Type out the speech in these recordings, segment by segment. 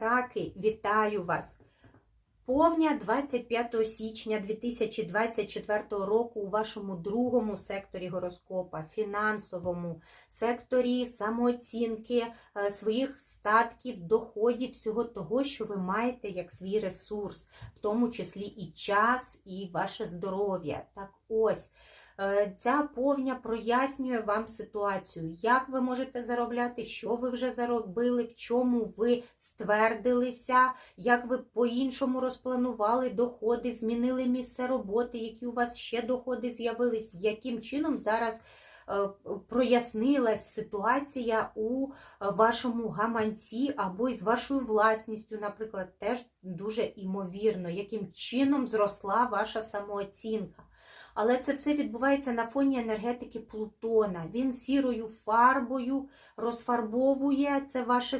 Раки, вітаю вас! Повня 25 січня 2024 року у вашому другому секторі гороскопа, фінансовому секторі самооцінки е, своїх статків, доходів, всього того, що ви маєте як свій ресурс, в тому числі і час, і ваше здоров'я. Так ось. Е, Ця повня прояснює вам ситуацію, як ви можете заробляти, що ви вже заробили, в чому ви ствердилися, як ви по-іншому розпланували доходи, змінили місце роботи, які у вас ще доходи з'явились, яким чином зараз е, прояснилась ситуація у вашому гаманці або із вашою власністю, наприклад, теж дуже імовірно, яким чином зросла ваша самооцінка. Але це все відбувається на фоні енергетики Плутона. Він сірою фарбою розфарбовує це ваше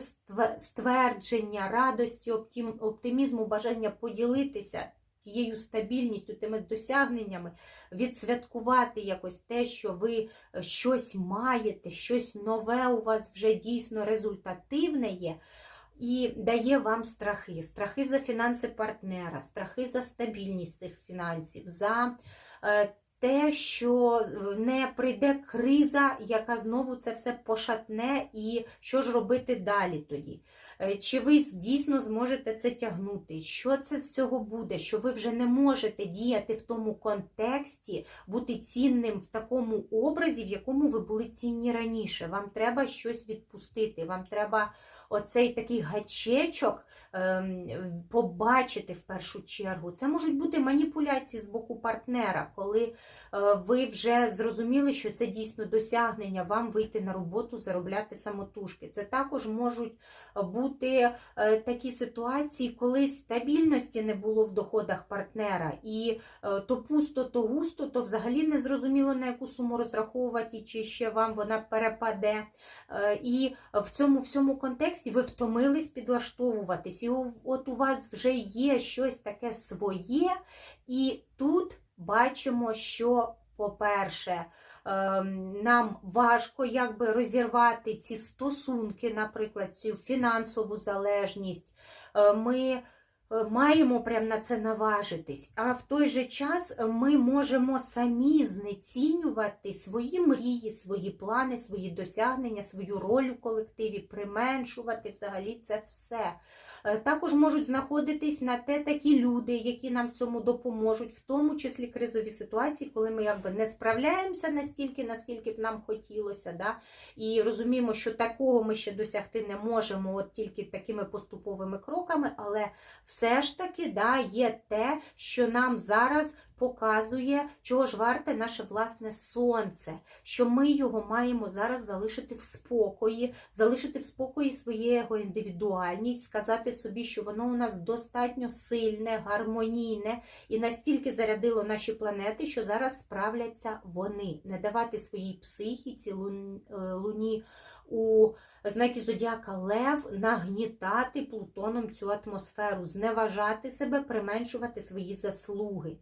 ствердження, радості, оптимізму, бажання поділитися тією стабільністю, тими досягненнями, відсвяткувати якось те, що ви е, щось маєте, щось нове у вас вже дійсно результативне є. І дає вам страхи, страхи за фінанси партнера, страхи за стабільність цих фінансів, за те, що е, не прийде криза, яка знову це все пошатне, і що ж робити далі тоді? Е, Чи ви дійсно зможете це тягнути? Що це з цього буде? Що ви вже не можете діяти в тому контексті, бути цінним в такому образі, в якому ви були цінні раніше? Вам треба щось відпустити, вам треба оцей такий гачечок побачити в першу чергу. Це можуть бути маніпуляції з боку партнера, коли е, ви вже зрозуміли, що це дійсно досягнення, вам вийти на роботу, заробляти самотужки. Це також можуть бути е, такі ситуації, коли стабільності не було в доходах партнера, і е, то пусто, то густо, то взагалі не зрозуміло, на яку суму розраховувати, чи ще вам вона перепаде. Е, І в цьому всьому контексті ви втомились підлаштовуватись. І от у вас вже є щось таке своє, і тут бачимо, що, по-перше, нам важко якби розірвати ці стосунки, наприклад, цю фінансову залежність. Е, Ми маємо прямо на це наважитись, а в той же час ми можемо самі знецінювати свої мрії, свої плани, свої досягнення, свою роль у колективі, применшувати взагалі це все. Е, Також можуть знаходитись на те такі люди, які нам в цьому допоможуть, в тому числі кризові ситуації, коли ми якби не справляємося настільки, наскільки б нам хотілося, да? і розуміємо, що такого ми ще досягти не можемо, от тільки такими поступовими кроками, але все ж таки да, є те, що нам зараз показує, чого ж варте наше власне сонце, що ми його маємо зараз залишити в спокої, залишити в спокої своє його індивідуальність, сказати собі, що воно у нас достатньо сильне, гармонійне і настільки зарядило наші планети, що зараз справляться вони, не давати своїй психіці, е, луні у знакі зодіака Лев нагнітати Плутоном цю атмосферу, зневажати себе, применшувати свої заслуги.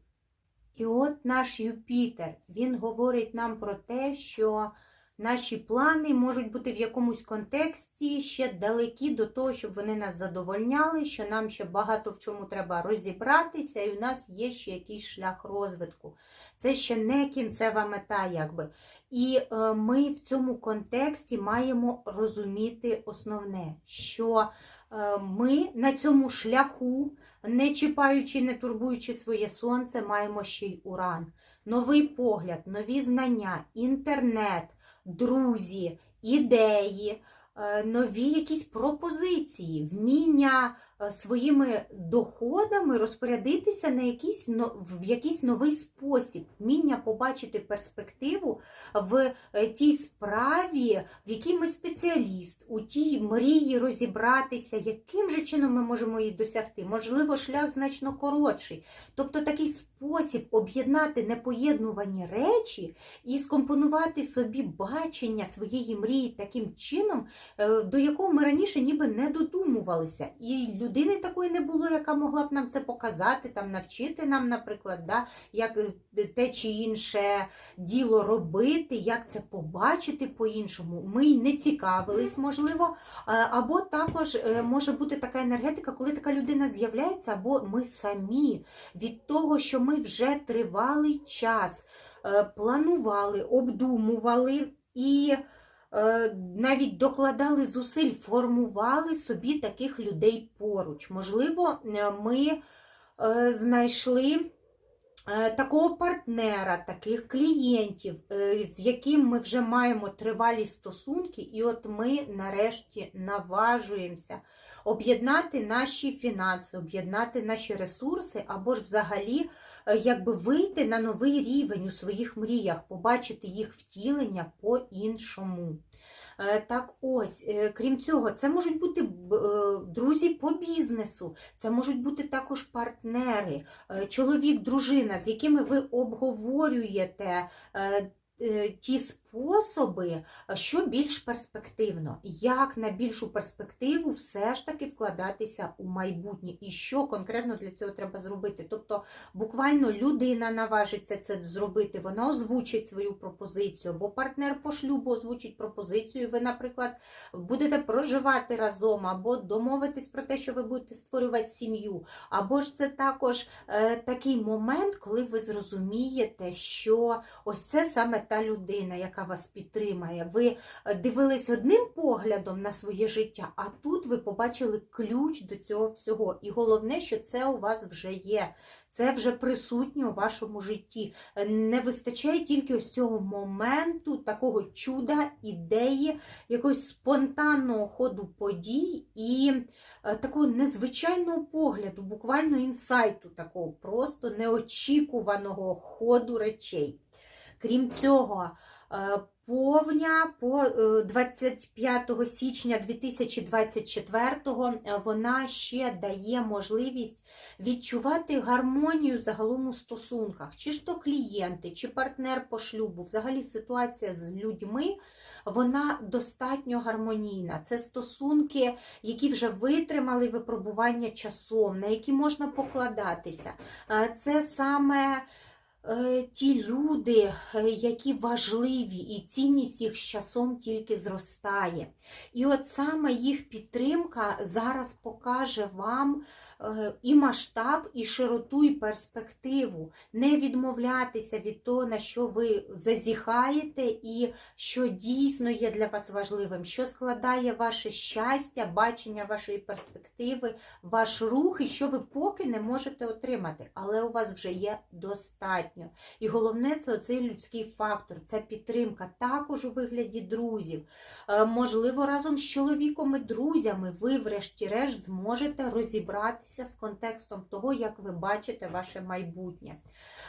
І от наш Юпітер, він говорить нам про те, що наші плани можуть бути в якомусь контексті ще далекі до того, щоб вони нас задовольняли, що нам ще багато в чому треба розібратися, і у нас є ще якийсь шлях розвитку. Це ще не кінцева мета, якби. І е, ми в цьому контексті маємо розуміти основне, що е, ми на цьому шляху, не чіпаючи, не турбуючи своє сонце, маємо ще й уран. Новий погляд, нові знання, інтернет, друзі, ідеї, нові якісь пропозиції, вміння е, своїми доходами розпорядитися на якийсь, в якийсь новий спосіб, вміння побачити перспективу в е, тій справі, в якій ми спеціаліст, у тій мрії розібратися, яким же чином ми можемо її досягти. Можливо, шлях значно коротший. Тобто такий спосіб об'єднати непоєднувані речі і скомпонувати собі бачення своєї мрії таким чином, е, до якого ми раніше ніби не додумувалися. І людини такої не було, яка могла б нам це показати, там навчити нам, наприклад, да, як е, те чи інше діло робити, як це побачити по-іншому. Ми й не цікавились, можливо. Е, Або також е, може бути така енергетика, коли така людина з'являється, або ми самі від того, що ми вже тривалий час е, планували, обдумували і е, навіть докладали зусиль, формували собі таких людей поруч. Можливо, е, ми е, знайшли. е, Такого партнера, таких клієнтів, е, з яким ми вже маємо тривалі стосунки, і от ми нарешті наважуємося об'єднати наші фінанси, об'єднати наші ресурси, або ж взагалі е, якби вийти на новий рівень у своїх мріях, побачити їх втілення по-іншому. Е, Так ось, е, крім цього, це можуть бути е, друзі по бізнесу, це можуть бути також партнери, е, чоловік, дружина, з якими ви обговорюєте ті е, ті способи, е, що більш перспективно, як на більшу перспективу все ж таки вкладатися у майбутнє, і що конкретно для цього треба зробити. Тобто, буквально людина наважиться це зробити, вона озвучить свою пропозицію, або партнер по шлюбу озвучить пропозицію. Ви, наприклад, будете проживати разом, або домовитись про те, що ви будете створювати сім'ю. Або ж це також е, такий момент, коли ви зрозумієте, що ось це саме та людина, яка вас підтримає. Ви е, дивились одним поглядом на своє життя, а тут ви побачили ключ до цього всього. І головне, що це у вас вже є. Це вже присутнє у вашому житті. Е, Не вистачає тільки ось цього моменту, такого чуда, ідеї, якогось спонтанного ходу подій і е, такого незвичайного погляду, буквально інсайту, такого просто неочікуваного ходу речей. Крім цього, повня по е, 25 січня 2024 е, вона ще дає можливість відчувати гармонію загалом у стосунках, чи ж то клієнти, чи партнер по шлюбу, взагалі ситуація з людьми. Вона достатньо гармонійна. Це стосунки, які вже витримали випробування часом, на які можна покладатися. Е, Це саме е, ті люди, е, які важливі, і цінність їх з часом тільки зростає. І от саме їх підтримка зараз покаже вам е, і масштаб, і широту, і перспективу. Не відмовлятися від того, на що ви зазіхаєте, і що дійсно є для вас важливим, що складає ваше щастя, бачення вашої перспективи, ваш рух, і що ви поки не можете отримати, але у вас вже є достатньо. І головне це оцей людський фактор, це підтримка також у вигляді друзів. Е, Можливо, разом з чоловіком і друзями ви, врешті-решт, зможете розібратися з контекстом того, як ви бачите ваше майбутнє.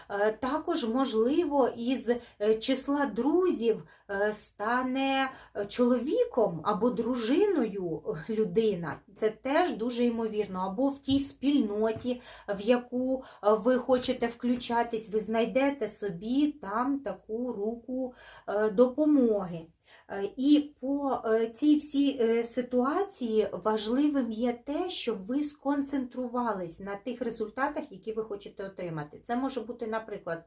Е, Також, можливо, із е, числа друзів е, стане чоловіком або дружиною людина. Це теж дуже ймовірно. Або в тій спільноті, в яку ви хочете включатись, ви знайдете собі там таку руку допомоги. Е, І по е, цій всій е, ситуації важливим є те, щоб ви сконцентрувались на тих результатах, які ви хочете отримати. Це може бути, наприклад,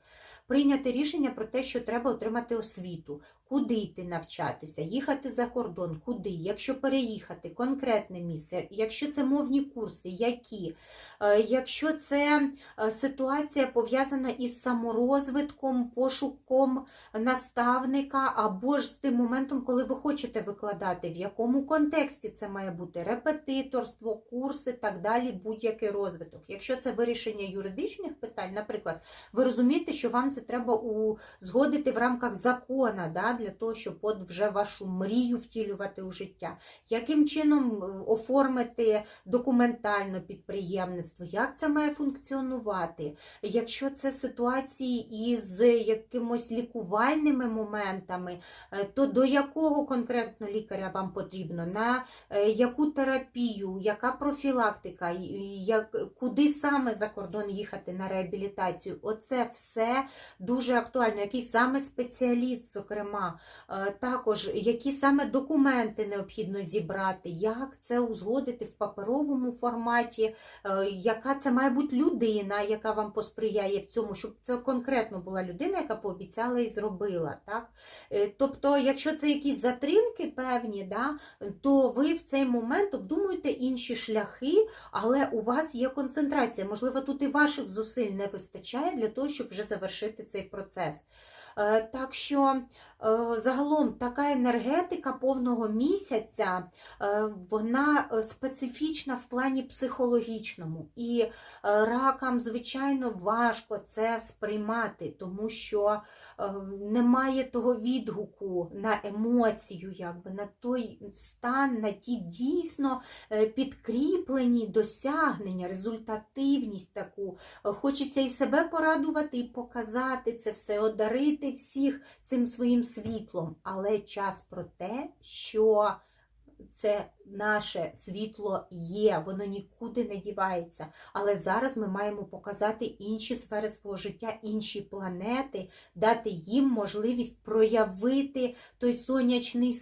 прийняти рішення про те, що треба отримати освіту, куди йти навчатися, їхати за кордон, куди, якщо переїхати, конкретне місце, якщо це мовні курси, які, Е, якщо це е, ситуація пов'язана із саморозвитком, пошуком наставника, або ж з тим моментом, коли ви хочете викладати, в якому контексті це має бути? Репетиторство, курси, так далі, будь-який розвиток. Якщо це вирішення юридичних питань, наприклад, ви розумієте, що вам це треба узгодити в рамках закона, да, для того, щоб от вже вашу мрію втілювати у життя. Яким чином е, оформити документально підприємництво, як це має функціонувати? Якщо це ситуації із якимось лікувальними моментами, е, то до якого конкретно лікаря вам потрібно, на е, яку терапію, яка профілактика, як, куди саме за кордон їхати на реабілітацію. Оце все дуже актуально. Який саме спеціаліст, зокрема, Е, також які саме документи необхідно зібрати, як це узгодити в паперовому форматі, е, яка це має бути людина, яка вам посприяє в цьому, щоб це конкретно була людина, яка пообіцяла і зробила. Так? Е, Тобто, якщо це якісь затримки певні, да, то ви в цей момент обдумуєте інші шляхи, але у вас є концентрація. Можливо, тут і ваших зусиль не вистачає для того, щоб вже завершити цей процес. Так що загалом така енергетика повного місяця, е, вона е, специфічна в плані психологічному. І е, ракам, звичайно, важко це сприймати, тому що е, немає того відгуку на емоцію, якби на той стан, на ті дійсно е, підкріплені досягнення, результативність таку. Е, Хочеться і себе порадувати, і показати це все, одарити всіх цим своїм світлом. Але час про те, що це наше світло є, воно нікуди не дівається. Але зараз ми маємо показати інші сфери свого життя, інші планети, дати їм можливість проявити той сонячний,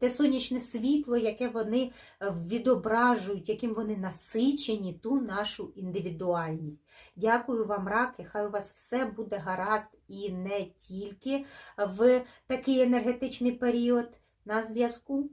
те сонячне світло, яке вони е, відображують, яким вони насичені, ту нашу індивідуальність. Дякую вам, раки. Хай у вас все буде гаразд і не тільки в такий енергетичний період. На зв'язку.